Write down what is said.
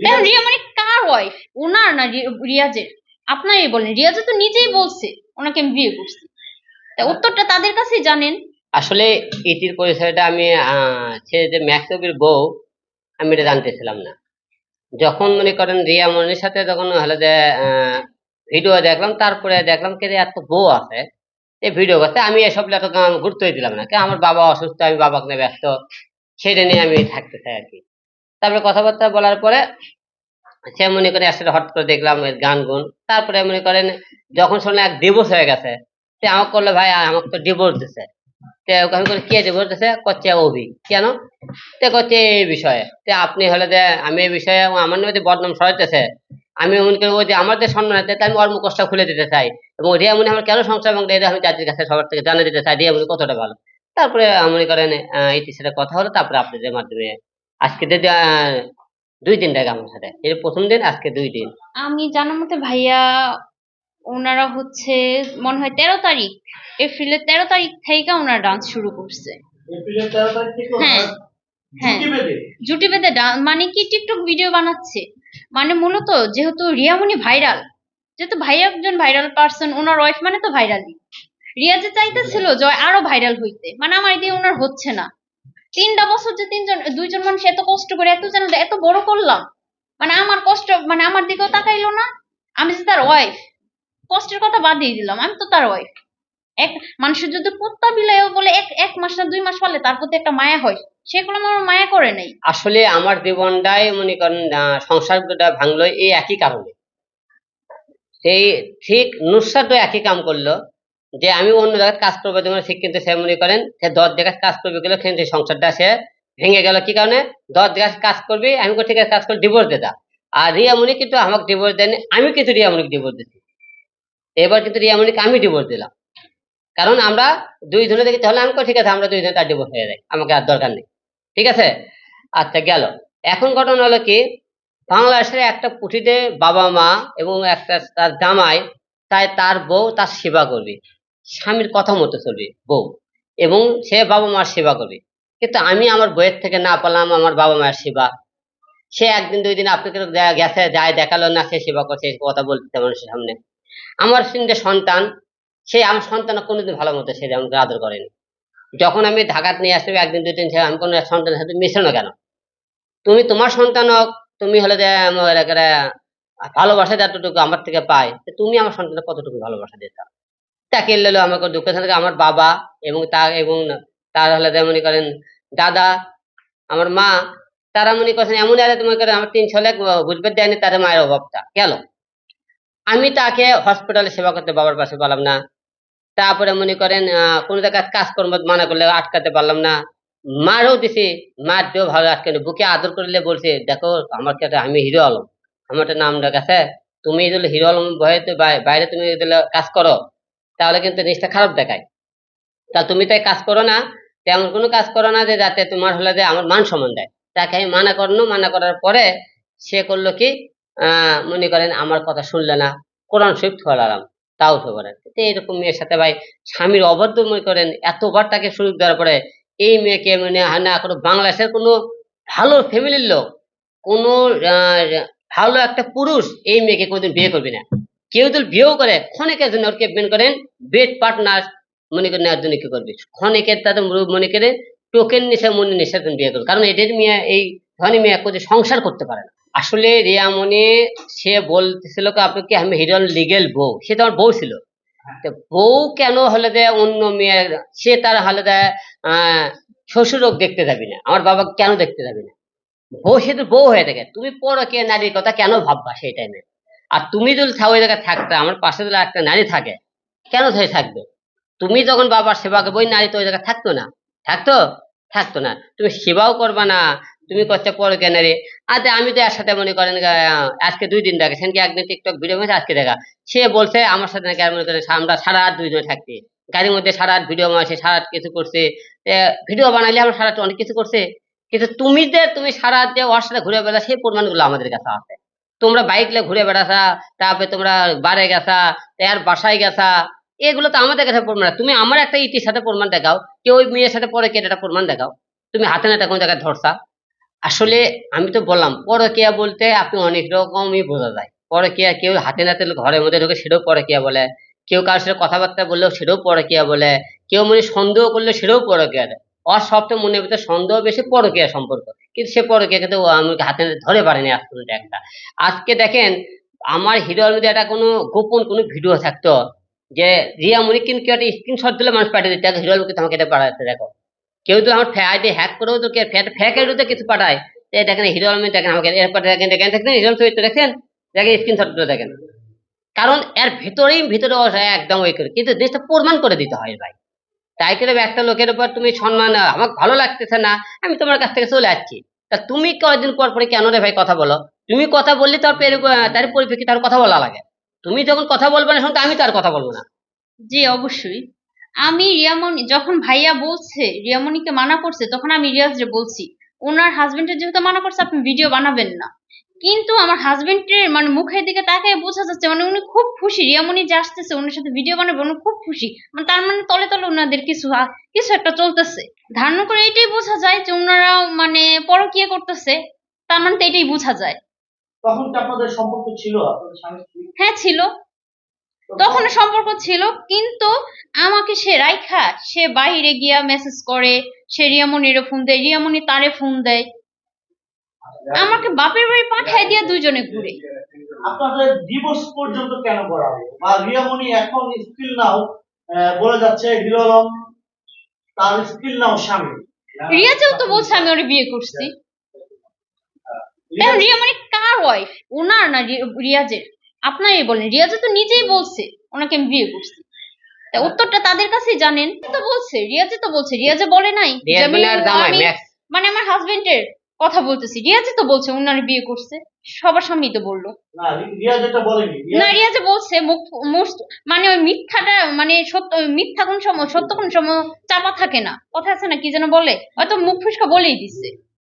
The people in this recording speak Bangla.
কেন? রিয়া মানে কার ওয়াইফ ওনার না রিয়াজের? আপনারই বলেন। রিয়াজে তো নিজেই বলছে ওনাকে আমি বিয়ে করছি। তা উত্তরটা তাদের কাছেই জানেন। আসলে ইতির পরিচয়টা আমি সে যে ম্যাক্সবির বউ আমি এটা জানতেছিলাম না। যখন মনে করেন রিয়া মনির সাথে যখন হলো যে ভিডিও দেখলাম তারপরে দেখলাম কে এত বউ আছে। এই ভিডিও করতে আমি এসব এত গুরুত্বই দিলাম না। কে? আমার বাবা অসুস্থ আমি বাবাকে নিয়ে ব্যস্ত। সেটা নিয়ে আমি থাকতে চাই আর কি। তারপরে কথাবার্তা বলার পরে সে মনে করে আসলে হট করে দেখলাম গান গুন তারপরে মনে করেন যখন শুনলাম এক ডিভোর্স হয়ে গেছে, সে আমাকে করল ভাই, আমাকে তো ডিভোর্স দিছে। এই বিষয়ে। আপনি হলে যে আমি এই বিষয়ে আমার নামে যে বদনাম সরাইতেছে আমি মনে করি ওই যে আমার যে সম্মান আছে তাই আমি ওর মুখোশটা খুলে দিতে চাই। এবং রিয়া মনে আমার কেন সংসার এবং এটা আমি জাতির কাছে সবার থেকে জানিয়ে দিতে চাই? রিয়া মনে কতটা ভালো? তারপরে মনে করেন ইতির সাথে কথা হলো, তারপরে আপনাদের মাধ্যমে আজকে যে আহ, দুই দিন থাকে আমার সাথে। এর প্রথম দিন আজকে দুই দিন। আমি জানার মতে ভাইয়া ওনারা হচ্ছে মনে হয় তেরো তারিখ এপ্রিলের তেরো তারিখ থেকে ওনারা ডান্স শুরু করছে। এপ্রিলের তেরো তারিখ থেকে হ্যাঁ, হ্যাঁ। জুটি বেঁধে। মানে কি টিকটক ভিডিও বানাচ্ছে? মানে মূলত যেহেতু রিয়ামণি ভাইরাল যেহেতু ভাইয়া একজন ভাইরাল পার্সন ওনার ওয়াইফ মানে তো ভাইরালই রিয়া যে চাইতেছিল যে আরও ভাইরাল হইতে মানে আমার দিয়ে ওনার হচ্ছে না। তিনটা বছর যে তিনজন, দুইজন মানুষ এত কষ্ট করে, এত চ্যানেল এত বড় করলাম। মানে আমার কষ্ট মানে আমার দিকেও তাকাইলো না, আমি যে তার ওয়াইফ কষ্টের কথা বাদ দিয়ে দিলাম, আমি তো তার ওয়াইফ এক, মানুষের যদি কুত্তা বিলাইও বলে এক এক মাস না দুই মাস পালে তার প্রতি একটা মায়া হয় সেগুলো আমার মায়া করে নাই। আসলে আমার জীবনটাই মনে করেন সংসারটা ভাঙলো এই একই কারণে। সেই ঠিক নুসরাতও একই কাম করল যে আমি অন্য জায়গায় কাজ করব, যেমন সে কিন্তু সে মনে করেন, সে দশ জায়গায় কাজ করবে গেলে কিন্তু সংসারটা সে ভেঙে গেল। কি কারণে? দশ জায়গায় কাজ করবি, আমি ঠিক আছে, কাজ করে ডিভোর্স দে দা আর রিয়ামণি কিন্তু আমাকে ডিভোর্স দেয়নি, আমি কিন্তু রিয়ামণিকে ডিভোর্স দিচ্ছি এবার কিন্তু রিয়ামণিকে আমি ডিভোর্স দিলাম। কারণ আমরা দুই জনে দেখি, তাহলে আমি ঠিক আছে, আমরা দুই জনে তার ডিভোর্স হয়ে যায় আমাকে আর দরকার নেই। ঠিক আছে? আচ্ছা গেল। এখন ঘটনা হলো কি, বাংলাদেশের একটা পুঁথিতে বাবা মা এবং একটা তার জামাই, তাই তার বউ তার সেবা করবে। স্বামীর কথা মতো চলবে বউ। এবং সে বাবা মার সেবা করবে কিন্তু আমি আমার বইয়ের থেকে না পেলাম, আমার বাবা মায়ের সেবা। সে একদিন, দুই দিন আপনাকে গেছে, যায় দেখাল না, সে সেবা করছে কথা বলতে মানুষের সামনে। আমার যে সন্তান, সে আমার সন্তান কোনোদিন ভালো মতো সে আমাকে আদর করেনি। যখন আমি ঢাকাত নিয়ে আসব একদিন, দুই দিন সে আমি কোনো সন্তানের সাথে মিশে না কেন? তুমি তোমার সন্তান হোক, তুমি হলে যে ভালোবাসা যতটুকু আমার থেকে পায় তুমি আমার সন্তানের কতটুকু ভালোবাসা দিতে তাকে এলো আমাকে দুঃখের সাথে আমার বাবা এবং তা, এবং তার হলে মনে করেন দাদা, আমার মা, তারা মনে করছেন এমন আছে মনে করেন আমার তিন ছেলে বুঝবে দেয়নি তার মায়ের অভাবটা। গেল আমি তাকে হসপিটালে সেবা করতে বাবার পাশে পারলাম না। তারপরে মনে করেন কোনো জায়গায় কাজকর্ম মানা করলে আটকাতে পারলাম না। মারও দিছি, মার দিয়েও ভালো আটকে। বুকে আদর করলে বলছে, দেখো, আমার কাছে আমি হিরো আলম। আমার নাম ডাক আছে, তুমি হিরো আলম বাই- বাইরে তুমি কাজ করো তাহলে কিন্তু জিনিসটা খারাপ দেখায়। তা তুমি তাই কাজ করো না তেমন কোনো কাজ করো না যে যাতে তোমার হলে যে আমার মান সম্মান দেয়। তাকে আমি মানা করল মানা করার পরে সে করল কি? মনে করেন আমার কথা শুনলে না, কোরআন শরীফ ছড়ালাম তাও ফেভারেট তো এরকম মেয়ের সাথে ভাই স্বামীর অবাধ্য মনে করেন, এতবার তাকে সুযোগ দেওয়ার পরে এই মেয়েকে মানে না কোনো বাংলাদেশের কোনো ভালো ফ্যামিলির লোক, কোনো ভালো একটা পুরুষ এই মেয়েকে কোনোদিন বিয়ে করবে না। কেউ যদি বিয়েও করে, ক্ষণিকের জন্য মেন করেন বেড পার্টনার মনে করেন নেওয়ার জন্য কি করবে? ক্ষণিকের তাদের মনে করে টোকেন নিশা মনে নিশার জন্য বিয়ে করবে। কারণ এদের মেয়ে, এই ধনী মেয়ে কোথায় সংসার করতে পারে না। আসলে রিয়ামণি সে বলতেছিল আপনি কি আমি হিরন লিগেল বউ? সে তো আমার বউ ছিল। বউ কেন হলে দেয় অন্য মেয়ে সে তার হলে দেয় আহ শ্বশুরক দেখতে যাবি না, আমার বাবা কেন দেখতে যাবি না? বউ সে তো বউ হয়ে থাকে। তুমি পরকে নারীর কথা কেন ভাববা সেই টাইমে আর তুমি যদি থাও ওই জায়গায় থাকতে, আমার পাশে যদি একটা নারী থাকে, কেন হয়ে থাকবে? তুমি যখন বাবার সেবা করবে ওই নারী তো ওই জায়গায় থাকতো না। থাকতো? থাকতো না। তুমি সেবাও করবা না। তুমি করতে পরকে নারী? আচ্ছা আমি তো এর সাথে মনে করেন আজকে দুই দিন দেখে। সেদিনকে একদিন টিকটক ভিডিও করেছে আজকে দেখা। সে বলছে, আমার সাথে নাকি মনে করেন আমরা সারা রাত দুইজনে থাকতে গাড়ির মধ্যে সারা রাত ভিডিও মারছে সারা রাত কিছু করছে। ভিডিও বানাইলে আমরা সারা রাত অনেক কিছু করছে। কিন্তু তুমি যে, তুমি সারা রাত যে ওর সাথে ঘুরে বেড়া সেই প্রমাণগুলো আমাদের কাছে আছে। তোমরা বাইক নিয়ে ঘুরে বেড়াছা, তারপরে তোমরা বারে গেছা তার বাসায় গেছা, এগুলো তো আমাদের কাছে প্রমাণ। তুমি আমার একটা ইতির সাথে প্রমাণ দেখাও, কেউ ওই মেয়ের সাথে পরে কেটে একটা প্রমাণ দেখাও। তুমি হাতে নাতে কোন জায়গায় ধরছা। আসলে আমি তো বললাম, পরকিয়া বলতে আপনি অনেক রকমই বোঝা যায়। পরকিয়া কেউ হাতে নাতে ঘরের মধ্যে ঢুকে সেটাও পরকিয়া বলে। কেউ কারোর সাথে কথাবার্তা বললেও সেটাও পরকিয়া বলে। কেউ মনে সন্দেহ করলে সেটাও পরকিয়া দেয় সবটা মনের ভিতরে সন্দেহ বেশি পরকিয়া সম্পর্ক। কিন্তু সে পরকিয়া কিন্তু আমাকে হাতে ধরে পারেনি আজ পর্যন্ত একটা। আজকে দেখেন, আমার হিরোর মধ্যে একটা কোনো গোপন কোনো ভিডিও থাকতো যে, রিয়া মনি কিন্তু কেউ একটা স্ক্রিনশট দিলে মানুষ পাঠিয়ে দিতে। হিরোর কিন্তু আমাকে এটা পাঠাতে? দেখো, কেউ তো আমার আইডি হ্যাক করেও তো ফেক আইডি তো কিছু পাঠায় দেখেন হিরো আলমী দেখেন আমাকে, এরপর দেখেন দেখেন দেখেন হিরো ছবি তো দেখেন দেখেন স্ক্রিনশট দেখেন। কারণ এর ভিতরেই, ভিতরে একদম ওই করে। কিন্তু জিনিসটা প্রমাণ করে দিতে হয় ভাই। তাই করে একটা লোকের উপর তুমি সম্মান আমাকে ভালো লাগতেছে না। আমি তোমার কাছ থেকে চলে যাচ্ছি। তা তুমি কয়েকদিন পর পরে কেন রে ভাই কথা বলো? তুমি কথা বললে তার তার পরিপ্রেক্ষিতে তার কথা বলা লাগে। তুমি যখন কথা বলবে না আমি তার কথা বলব না। জি, অবশ্যই। আমি রিয়ামণি যখন ভাইয়া বলছে, রিয়ামণিকে মানা করছে, তখন আমি রিয়াজরে বলছি, ওনার হাজবেন্ডের যেহেতু মানা করছে, আপনি ভিডিও বানাবেন না। কিন্তু আমার হাজবেন্ডের মানে মুখের দিকে তাকায় বোঝা যাচ্ছে মানে উনি খুব খুশি রিয়ামণি যে আসতেছে ওনার সাথে ভিডিও বানাবে উনি খুব খুশি। মানে তার মানে তলে তলে ওনাদের কিছু কিছু একটা চলতেছে। ধারণা করে এটাই বোঝা যায় যে ওনারা মানে পরকিয়া করতেছে তার মানে তো এটাই বোঝা যায়। তখন আপনাদের সম্পর্ক ছিল হ্যাঁ ছিল। তখন সম্পর্ক ছিল কিন্তু আমাকে সে রাইখা সে বাইরে গিয়া মেসেজ করে সে রিয়ামনিরও ফোন দেয় রিয়ামনি তারে ফোন দেয়। আমাকে বাপের বাড়ি পাঠায় দিয়া দুইজনে ঘুরে। আপনাদের ডিভোর্স পর্যন্ত কেন করা বা রিয়ামণি এখন স্টিল নাও বলে যাচ্ছে তার স্টিল নাও স্বামী। রিয়াজেও তো বলছে আমি ওরে বিয়ে করছি। কার ওয়াইফ ওনার না রিয়াজের? আপনারই বলেন। রিয়াজে তো নিজেই বলছে ওনাকে আমি বিয়ে করছি। উত্তরটা তাদের কাছেই জানেন। তো বলছে রিয়াজে তো বলছে রিয়াজে বলে নাই মানে মানে আমার হাজবেন্ডের কথা বলতেছি। রিয়াজে তো বলছে উনার বিয়ে করছে। সবার সামনেই তো বলল। না রিয়াজে বলছে মানে ওই মিথ্যাটা মানে সত্য মিথ্যা কোন সময় সত্য কোন সময় চাপা থাকে না। কথা আছে না কি যেন বলে? হয়তো মুখ ফুসকা বলেই দিচ্ছে